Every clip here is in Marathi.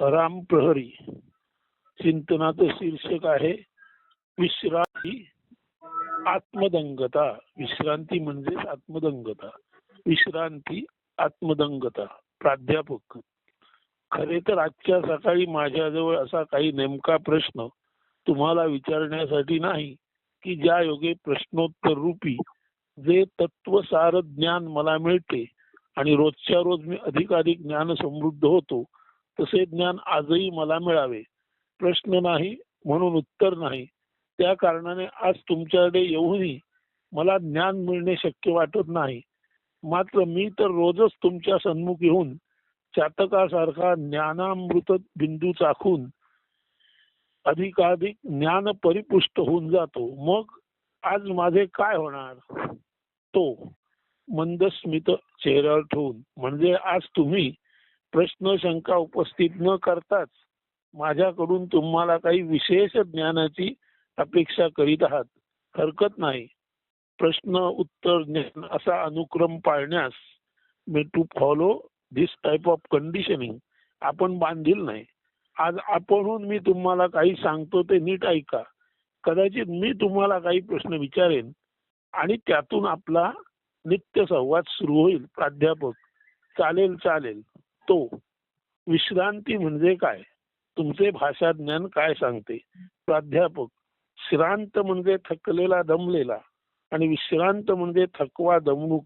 राम प्रहरी. चिंतनाचं शीर्षक आहे विश्रांती आत्मदंगता. विश्रांती म्हणजेच आत्मदंगता. विश्रांती आत्मदंगता. प्राध्यापक. खरे तर आजच्या सकाळी माझ्याजवळ असा काही नेमका प्रश्न तुम्हाला विचारण्यासाठी नाही की ज्या योगे प्रश्नोत्तर रूपी जे तत्वसार ज्ञान मला मिळते आणि रोजच्या रोज मी अधिकाधिक ज्ञान समृद्ध होतो तसे ज्ञान आजही मला मिळावे. प्रश्न नाही म्हणून उत्तर नाही. त्या कारणाने आज तुमच्याकडे येऊनही मला ज्ञान मिळणे शक्य वाटत नाही. मात्र मी तर रोजच तुमच्या सन्मुख येऊन चातकासारखा ज्ञानामृत बिंदू चाखून अधिकाधिक ज्ञान परिपुष्ट होऊन जातो. मग आज माझे काय होणार? तो मंदस्मित चेहऱ्यावर ठेवून म्हणजे आज तुम्ही प्रश्न शंका उपस्थित न करताच माझ्याकडून तुम्हाला काही विशेष ज्ञानाची अपेक्षा करीत आहात. हरकत नाही. प्रश्न उत्तर ज्ञान असा अनुक्रम पाळण्यास मी to follow this type of conditioning आपण बांधील नाही. आज आपणहून मी तुम्हाला काही सांगतो ते नीट ऐका. कदाचित मी तुम्हाला काही प्रश्न विचारेन आणि त्यातून आपला नित्य संवाद सुरू होईल. प्राध्यापक चालेल चालेल. तो विश्रांती म्हणजे काय? तुमचे भाषा ज्ञान काय सांगते? प्राध्यापक श्रांत म्हणजे थकलेला दमलेला आणि विश्रांत म्हणजे थकवा दमणूक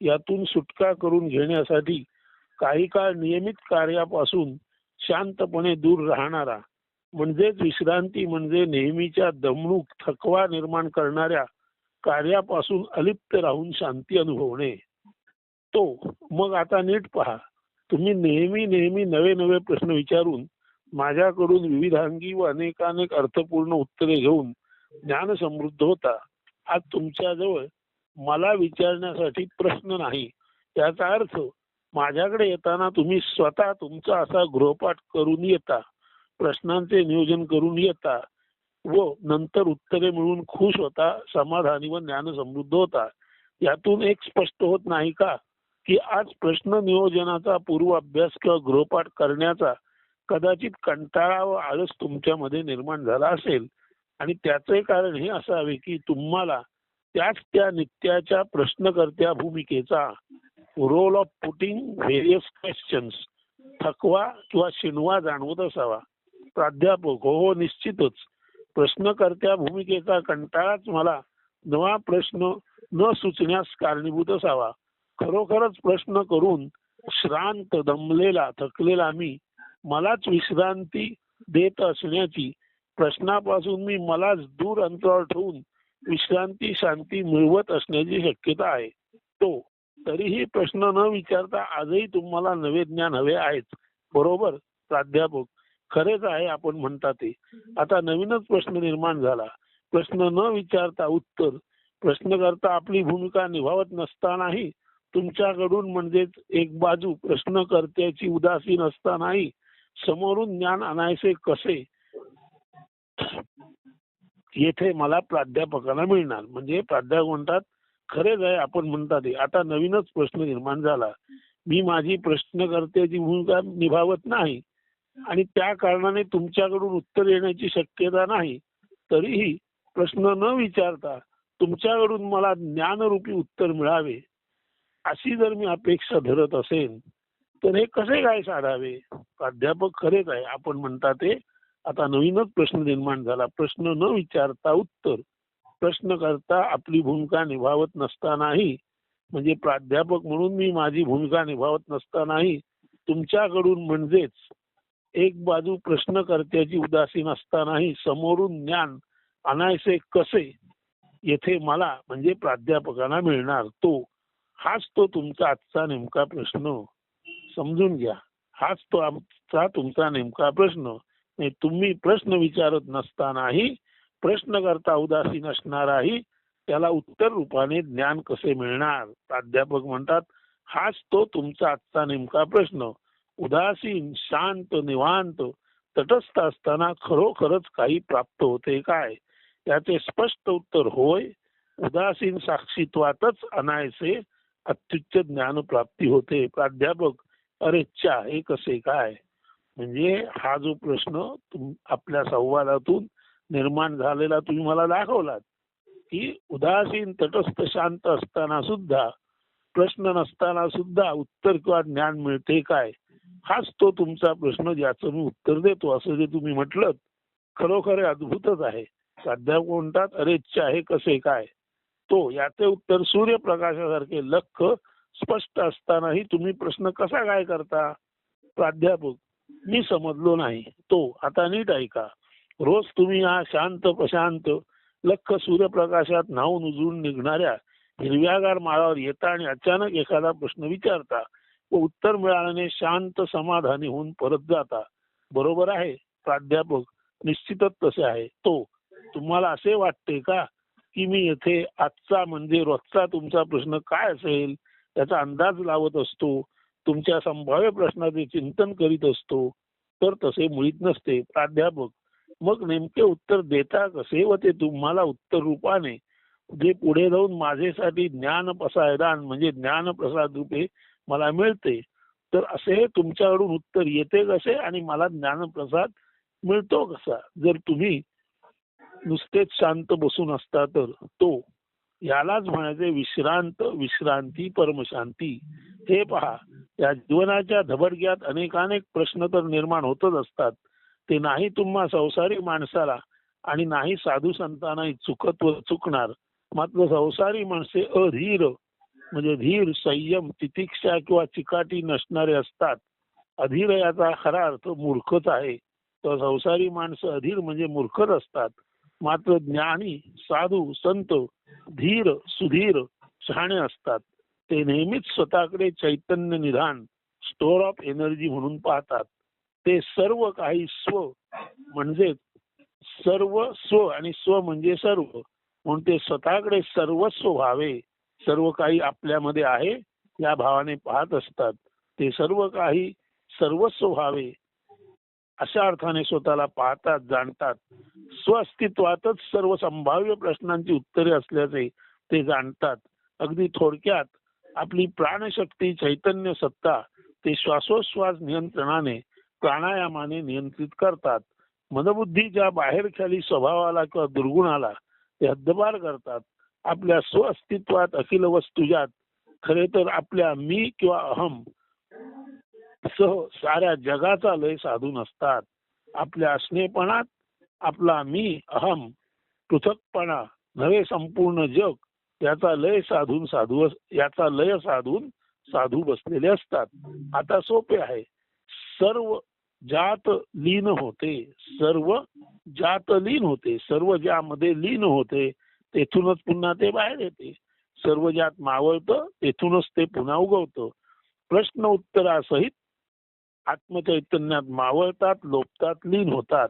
यातून सुटका करून घेण्यासाठी काही काळ नियमित कार्यापासून शांतपणे दूर राहणारा म्हणजेच विश्रांती म्हणजे नेहमीच्या दमणूक थकवा निर्माण करणाऱ्या कार्यापासून अलिप्त राहून शांती अनुभवणे. तो मग आता नीट पहा. तुम्ही नेहमी नेहमी नवे नवे प्रश्न विचारून माझ्याकडून विविधांगी व अनेकानेक अर्थपूर्ण उत्तरे घेऊन ज्ञान समृद्ध होता. आज तुमच्याजवळ मला विचारण्यासाठी प्रश्न नाही. याचा अर्थ माझ्याकडे येताना तुम्ही स्वतः तुमचा असा गृहपाठ करून येता प्रश्नांचे नियोजन करून येता व नंतर उत्तरे मिळून खुश होता समाधानी व ज्ञान समृद्ध होता. यातून एक स्पष्ट होत नाही का? की आज प्रश्न नियोजनाचा पूर्व अभ्यास किंवा गृहपाठ करण्याचा कदाचित कंटाळा व आळस तुमच्यामध्ये निर्माण झाला असेल. आणि त्याचे कारण हे असावे की तुम्हाला त्याच त्या नित्याच्या प्रश्नकर्त्या भूमिकेचा role of putting various questions थकवा किंवा शिणवा जाणवत असावा. प्राध्यापक हो हो निश्चितच. प्रश्नकर्त्या भूमिकेचा कंटाळाच मला नवा प्रश्न न सुचण्यास कारणीभूत असावा. खरोखरच प्रश्न करून श्रांत दमलेला थकलेला मी मलाच विश्रांती देत असण्याची प्रश्नापासून मी मलाच दूर अंतरावर ठेवून विश्रांती शांती मिळवत असण्याची शक्यता आहे. तो तरीही प्रश्न न विचारता आजही तुम्हाला नवे ज्ञान हवे आहेच बरोबर? प्राध्यापक खरेच आहे आपण म्हणता ते. आता नवीनच प्रश्न निर्माण झाला. प्रश्न न विचारता उत्तर प्रश्न करता आपली भूमिका निभावत नसतानाही तुमच्याकडून म्हणजेच एक बाजू प्रश्नकर्त्याची उदासीन असतानाही समोरून ज्ञान आणायचे कसे? येथे मला प्राध्यापकाला मिळणार. म्हणजे प्राध्यापक म्हणतात खरेच आहे आपण म्हणता ते आता नवीनच प्रश्न निर्माण झाला. मी माझी प्रश्नकर्त्याची भूमिका निभावत नाही आणि त्या कारणाने तुमच्याकडून उत्तर येण्याची शक्यता नाही. तरीही प्रश्न न विचारता तुमच्याकडून मला ज्ञानरूपी उत्तर मिळावे. अशी जर मी अपेक्षा धरत असेल तर हे कसे काय साधावे? प्राध्यापक खरेच आहे. आपण म्हणता ते आता नवीनच प्रश्न निर्माण झाला. प्रश्न न विचारता उत्तर. प्रश्न करता आपली भूमिका निभावत नसतानाही म्हणजे प्राध्यापक म्हणून मी माझी भूमिका निभावत नसतानाही तुमच्याकडून म्हणजेच एक बाजू प्रश्नकर्त्याची उदासीन असतानाही समोरून ज्ञान आणायचे कसे? येथे मला म्हणजे प्राध्यापकांना मिळणार तो. हाच तो तुमचा आजचा नेमका प्रश्न. समजून घ्या. हाच तो आमचा तुमचा नेमका प्रश्न. तुम्ही प्रश्न विचारत नसतानाही प्रश्न करता उदासीन असणाराही त्याला उत्तर रूपाने ज्ञान कसे मिळणार? प्राध्यापक म्हणतात हाच तो तुमचा आजचा नेमका प्रश्न. उदासीन शांत निवांत तटस्थ असताना खरोखरच काही प्राप्त होते काय? याचे स्पष्ट उत्तर होय. उदासीन साक्षीत्वातच अनायसे अत्युच्च ज्ञान प्राप्ती होते. प्राध्यापक अरे चा हे कसे काय? म्हणजे हा जो प्रश्न आपल्या संवादातून निर्माण झालेला तुम्ही मला दाखवलात. की उदासीन तटस्थ शांत असताना सुद्धा प्रश्न नसताना सुद्धा उत्तर किंवा ज्ञान मिळते काय? हाच तो तुमचा प्रश्न ज्याचं मी उत्तर देतो असं जे तुम्ही म्हटलं खरोखर अद्भुतच आहे. प्राध्यापक म्हणतात अरेच्छा हे कसे काय? तो याचे उत्तर सूर्यप्रकाशासारखे लख स्पष्ट असतानाही तुम्ही प्रश्न कसा काय करता? प्राध्यापक मी समजलो नाही. तो आता नीट ऐका. रोज तुम्ही हा शांत प्रशांत लख सूर्यप्रकाशात न्हावून उजळून निघणाऱ्या हिरव्यागार माळावर येता आणि अचानक एखादा प्रश्न विचारता व उत्तर मिळाल्याने शांत समाधानी होऊन परत जाता. बरोबर आहे प्राध्यापक निश्चितच तसे आहे. तो तुम्हाला असे वाटते का? की मी येथे आजचा म्हणजे रोजचा तुमचा प्रश्न काय असेल त्याचा अंदाज लावत असतो. तुमच्या संभाव्य प्रश्नाचे चिंतन करीत असतो. तर तसे मुळीत नसते. प्राध्यापक मग नेमके उत्तर देता कसे व ते तुम्हाला उत्तर रूपाने? जे पुढे जाऊन माझेसाठी ज्ञान प्रसादान म्हणजे ज्ञान प्रसाद रूपे मला मिळते तर असे तुमच्याकडून उत्तर येते कसे? आणि मला ज्ञानप्रसाद मिळतो कसा? जर तुम्ही नुसतेच शांत बसून असता तर तो यालाच म्हणायचे विश्रांत विश्रांती परमशांती. हे पहा या जीवनाच्या धबडक्यात अनेकानेक प्रश्न तर निर्माण होतच असतात. ते नाही तुम्हा संसारी माणसाला आणि नाही साधू संतांनाही चुकत व चुकणार. मात्र संसारी माणसे अधीर म्हणजे धीर संयम तितिक्षा किंवा चिकाटी नसणारे असतात. अधीर याचा खरा अर्थ मूर्खच आहे. तर संसारी माणसं अधीर म्हणजे मूर्खच असतात. मात्र ज्ञानी साधू संत धीर सुधीर शहाणे असतात. ते नेहमीच स्वतःकडे चैतन्य निधान स्टोर ऑफ एनर्जी म्हणून पाहतात. ते सर्व काही स्व म्हणजे सर्व स्व आणि स्व म्हणजे सर्व म्हणून ते स्वतःकडे सर्वस्व व्हावे. सर्व काही आपल्यामध्ये आहे या भावाने पाहत असतात. ते सर्व काही सर्वस्व व्हावे. अशा अर्थाने स्वतःला पाहतात जाणतात. स्वअस्तित्वातच सर्व संभाव्य प्रश्नांची उत्तरे असल्याचे ते जाणतात. अगदी थोडक्यात आपली प्राणशक्ती चैतन्य सत्ता ते श्वासोश्वास नियंत्रणाने प्राणायामाने नियंत्रित करतात. मनबुद्धीच्या बाहेरखाली स्वभावाला किंवा दुर्गुणाला ते हद्दपार करतात आपल्या स्वअस्तित्वात अखिल वस्तुजात खरे तर आपल्या मी किंवा अहम साऱ्या जगाचा लय साधून असतात आपल्या असणेपणात आपला मी अहम पृथकपणा नवे संपूर्ण जग याचा लय साधून साधू याचा लय साधून साधू बसलेले असतात. आता सोपे आहे. सर्व जात लीन होते. सर्व जात लीन होते. सर्व ज्यामध्ये लीन होते तेथूनच पुन्हा ते बाहेर येते. सर्व ज्यात मावळतं तेथूनच ते पुन्हा उगवतं. प्रश्न उत्तरासहित आत्मचैतन्यात मावळतात लोपतात लीन होतात.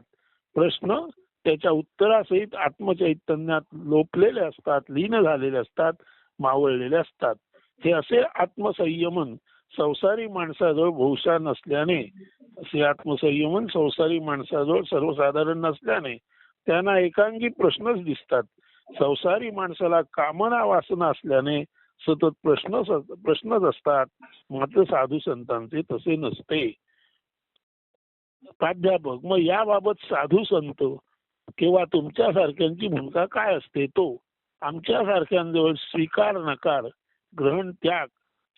प्रश्न त्याच्या उत्तरासहित आत्मचैतन्यात लोपलेले असतात लीन झालेले असतात मावळलेले असतात. हे असे आत्मसंयमन संसारी माणसाजवळ बहुशा नसल्याने असे आत्मसंयमन संसारी माणसाजवळ सर्वसाधारण नसल्याने त्यांना एकांगी प्रश्नच दिसतात. संसारी माणसाला कामना वासना असल्याने सतत प्रश्न प्रश्नच असतात. मात्र साधू संतांचे तसे नसते. प्राध्यापक मग याबाबत साधू संत किंवा तुमच्यासारख्यांची भूमिका काय असते? तो आमच्यासारख्यांजवळ स्वीकार नकार ग्रहण त्याग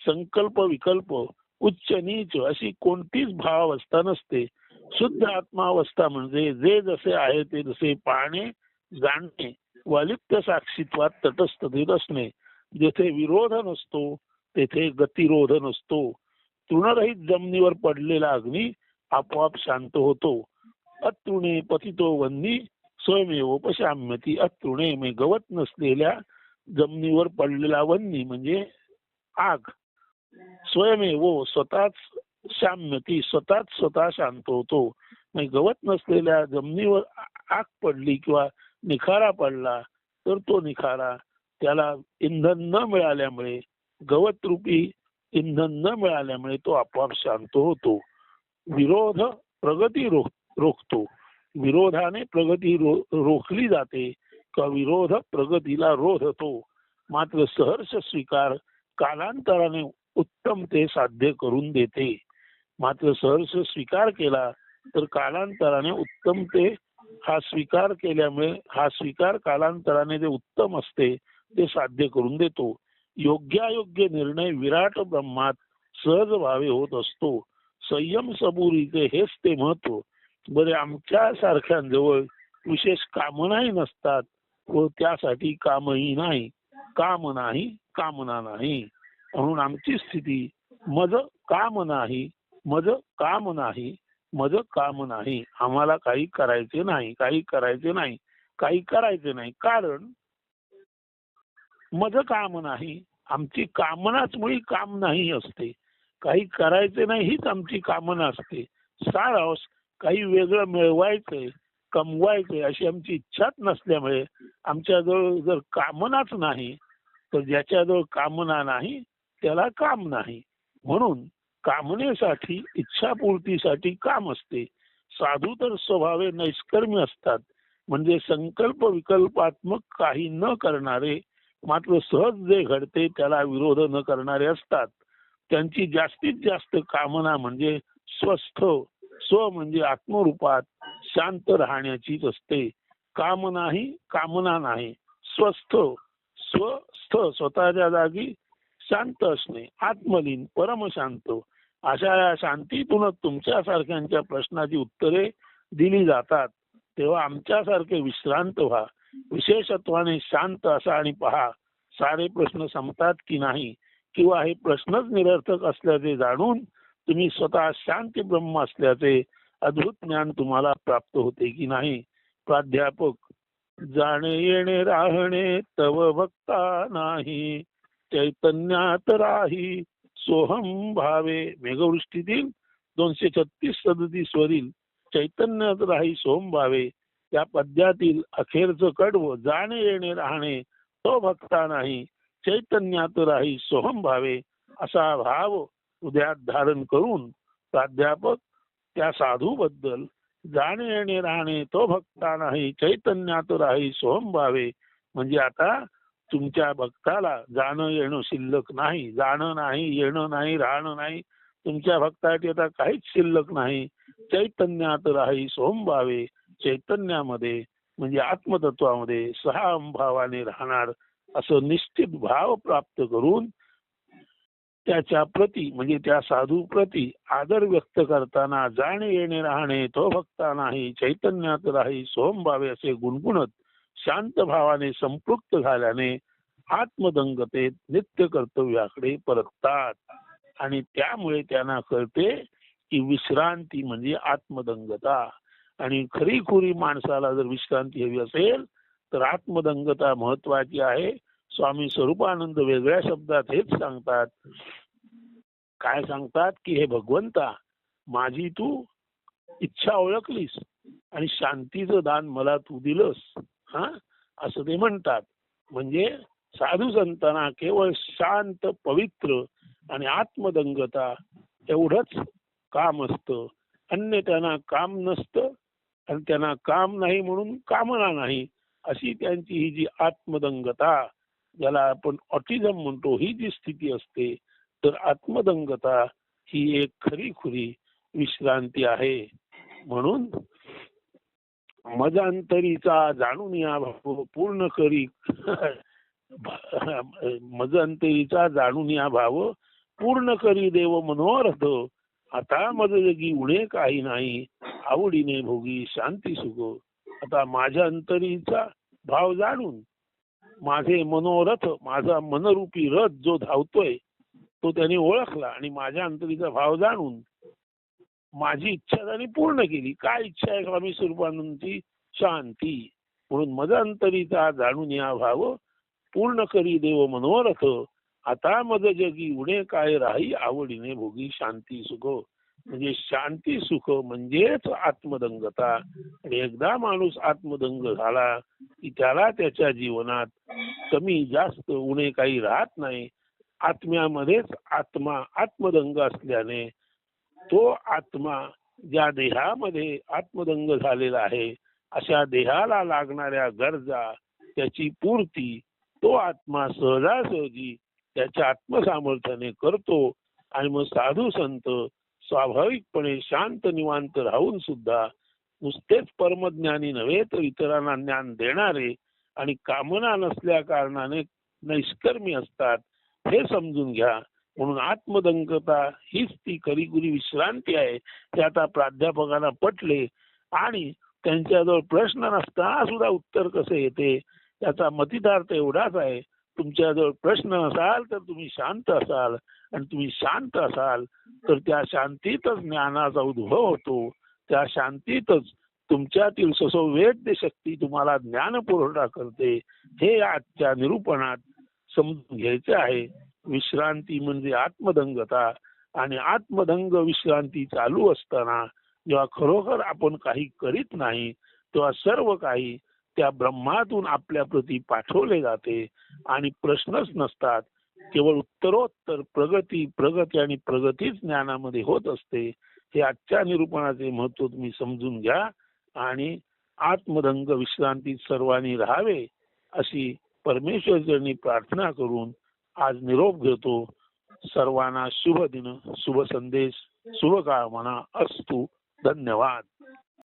संकल्प विकल्प उच्च नीच अशी कोणतीच भावावस्था नसते. शुद्ध आत्मावस्था म्हणजे जे जसे आहे ते जसे पाहणे जाणणे वलिप्त साक्षीत्वात तटस्थित असणे. जेथे विरोध नसतो तेथे गतिरोध नसतो. तृणरहित जमिनीवर पडलेला अग्नी आपोआप शांत होतो. अतृणे पतितो वन्नी स्वयमेवोपशाम्यती अतृणे मे गवत नसलेल्या जमिनीवर पडलेला वन्नी म्हणजे आग. स्वयमेव स्वतःच शाम्यती स्वतःच स्वतः शांत होतो. म्हणजे गवत नसलेल्या जमिनीवर आग पडली किंवा निखारा पडला तर तो निखारा. त्याला इंधन न मिळाल्यामुळे गवत रूपी इंधन न मिळाल्यामुळे तो आपोआप शांत होतो. विरोध प्रगती रोख रोखतो. विरोधाने प्रगती रो, रोखली जाते का विरोध प्रगतीला रोधतो? मात्र सहर्ष स्वीकार कालांतराने उत्तम ते साध्य करून देते. मात्र सहर्ष स्वीकार केला तर कालांतराने उत्तम ते हा स्वीकार केल्यामुळे हा स्वीकार कालांतराने जे उत्तम असते ते साध्य करून देतो. योग्यायोग्य निर्णय विराट ब्रह्मात सहज व्हावे होत असतो. संयम सबुरीचे हेच ते महत्त्व. बरे आमच्या सारख्यांजवळ विशेष कामनाही नसतात व त्यासाठी कामही नाही. काम नाही कामना नाही. म्हणून आमची स्थिती मज काम नाही मज काम नाही मज काम नाही. आम्हाला काही करायचे नाही काही करायचे नाही काही करायचे नाही. कारण मज काम नाही. आमची कामनाच मुळी काम नाही असते. काही करायचे नाही हीच आमची कामना असते सारांश काही वेगळं मिळवायचंय कमवायचंय अशी आमची इच्छाच नसल्यामुळे आमच्याजवळ जर कामनाच नाही तर ज्याच्याजवळ कामना नाही त्याला काम नाही. म्हणून कामनेसाठी इच्छापूर्तीसाठी काम असते. साधू तर स्वभावे नैष्कर्मी असतात. म्हणजे संकल्प विकल्पात्मक काही न करणारे मात्र सहज जे घडते त्याला विरोध न करणारे असतात. त्यांची जास्तीत जास्त कामना म्हणजे स्वस्थ स्व म्हणजे आत्मरूपात शांत राहण्याचीच असते. काम नाही कामना नाही स्वस्थ स्वस्थ स्वतःच्या जागी शांत असणे आत्मलीन परमशांत अशा या शांतीतूनच तुमच्यासारख्यांच्या प्रश्नाची उत्तरे दिली जातात. तेव्हा आमच्यासारखे विश्रांत व्हा. विशेषत्वाने शांत असा आणि पहा. सारे प्रश्न संपतात की नाही? किंवा हे प्रश्नच निरर्थक असल्याचे जाणून तुम्ही स्वतः शांती ब्रह्म असल्याचे अद्भुत ज्ञान तुम्हाला प्राप्त होते की नाही? प्राध्यापक जाणे येणे राहणे तव भक्ता नाही चैतन्यात राही सोहम भावे. मेघवृष्टीतील दोनशे छत्तीस सदतीस वरील चैतन्यात राही सोहम भावे. या पद्यातील अखेरचं कडव जाणे येणे राहणे तो भक्ता नाही. चैतन्यात राही सोहम भावे असा भाव उद्यात धारण करून प्राध्यापक त्या साधू बद्दल जाणे येणे राहणे तो भक्ता नाही चैतन्यात राही सोहम भावे. म्हणजे आता तुमच्या भक्ताला जाणं येणं शिल्लक नाही जाणं नाही येणं नाही राहणं नाही. तुमच्या भक्तासाठी आता काहीच शिल्लक नाही. चैतन्यात राही सोहम भावे चैतन्यामध्ये म्हणजे आत्मतत्वामध्ये सहा भावाने राहणार. असं निश्चित भाव प्राप्त करून त्याच्या प्रती म्हणजे त्या साधू प्रती आदर व्यक्त करताना जाणे येणे राहणे तो भक्ता नाही चैतन्यात राही सोमभावे असे गुणगुणत शांत भावाने संपृक्त झाल्याने आत्मदंगतेत नित्य कर्तव्याकडे परततात. आणि त्यामुळे त्यांना कळते की विश्रांती म्हणजे आत्मदंगता. आणि खरी खुरी माणसाला जर विश्रांती हवी असेल तर आत्मदंगता महत्वाची आहे. स्वामी स्वरूपानंद वेगळ्या शब्दात हेच सांगतात. काय सांगतात की हे भगवंता माझी तू इच्छा ओळखलीस आणि शांतीचं दान मला तू दिलंस. हा? असं ते म्हणतात. म्हणजे साधू संतांना केवळ शांत पवित्र आणि आत्मदंगता एवढंच काम असतं. अन्य त्यांना काम नसतं आणि त्यांना काम नाही म्हणून कामना नाही अशी त्यांची ही जी आत्मदंगता ज्याला आपण ऑटिझम म्हणतो. ही जी स्थिती असते तर आत्मदंगता ही एक खरी खुरी विश्रांती आहे. म्हणून मजांतरीचा जाणून या भाव पूर्ण करी. मजांतरीचा जाणून या भाव पूर्ण करी देव मनोरथ. आता मज जगी उणे काही नाही. आवडीने भोगी शांती सुख आता माझ्या अंतरीचा भाव जाणून माझे मनोरथ माझा मनरूपी रथ जो धावतोय तो त्याने ओळखला आणि माझ्या अंतरीचा भाव जाणून माझी इच्छा त्याने पूर्ण केली. काय इच्छा आहे स्वामी स्वरूपानंदची? शांती. म्हणून मजांतरीचा जाणून या भाव पूर्ण करी देव मनोरथ. आता मज जगी उणे काय राही आवडीने भोगी शांती सुख. म्हणजे शांती सुख म्हणजेच आत्मदंगता. आणि एकदा माणूस आत्मदंग झाला की त्याला त्याच्या जीवनात कमी जास्त उणे काही राहत नाही. आत्म्यामध्येच आत्मा आत्मदंग असल्याने तो आत्मा ज्या देहामध्ये आत्मदंग झालेला आहे अशा देहाला लागणाऱ्या गरजा त्याची पूर्ती तो आत्मा सहजासहजी त्याच्या आत्मसामर्थ्याने करतो. आणि मग साधू संत स्वाभाविकपणे शांत निवांत राहून सुद्धा नुसतेच परमज्ञानी नव्हे तर इतरांना ज्ञान देणारे आणि कामना नसल्या कारणाने नैष्कर्मी असतात हे समजून घ्या. म्हणून आत्मदंकता हीच ती खरीखुरी विश्रांती आहे ते आता प्राध्यापकांना पटले आणि त्यांच्याजवळ प्रश्न नसताना सुद्धा उत्तर कसे येते? त्याचा मतिदार्थ एवढाच आहे. तुमच्याजवळ प्रश्न असाल तर तुम्ही शांत असाल. आणि तुम्ही शांत असाल तर त्या शांतीतच ज्ञानाचा उद्भव होतो. त्या शांतीतच तुमच्यातील ससोवेद्य शक्ती तुम्हाला ज्ञान पुरवठा करते. हे आजच्या निरूपणात समजून घ्यायचे आहे. विश्रांती म्हणजे आत्मदंगता. आणि आत्मदंग विश्रांती चालू असताना जेव्हा खरोखर आपण काही करीत नाही तेव्हा सर्व काही त्या ब्रह्मातून आपल्या प्रती पाठवले जाते. आणि प्रश्नच नसतात. केवळ उत्तरोत्तर प्रगती प्रगती आणि प्रगतीच ज्ञानामध्ये होत असते. हे आजच्या निरूपणाचे महत्त्व तुम्ही समजून घ्या आणि आत्मदंग विश्रांतीत सर्वांनी राहावे अशी परमेश्वरचरणी प्रार्थना करून आज निरोप घेतो. सर्वांना शुभ दिन शुभ संदेश शुभकामना असतु. धन्यवाद.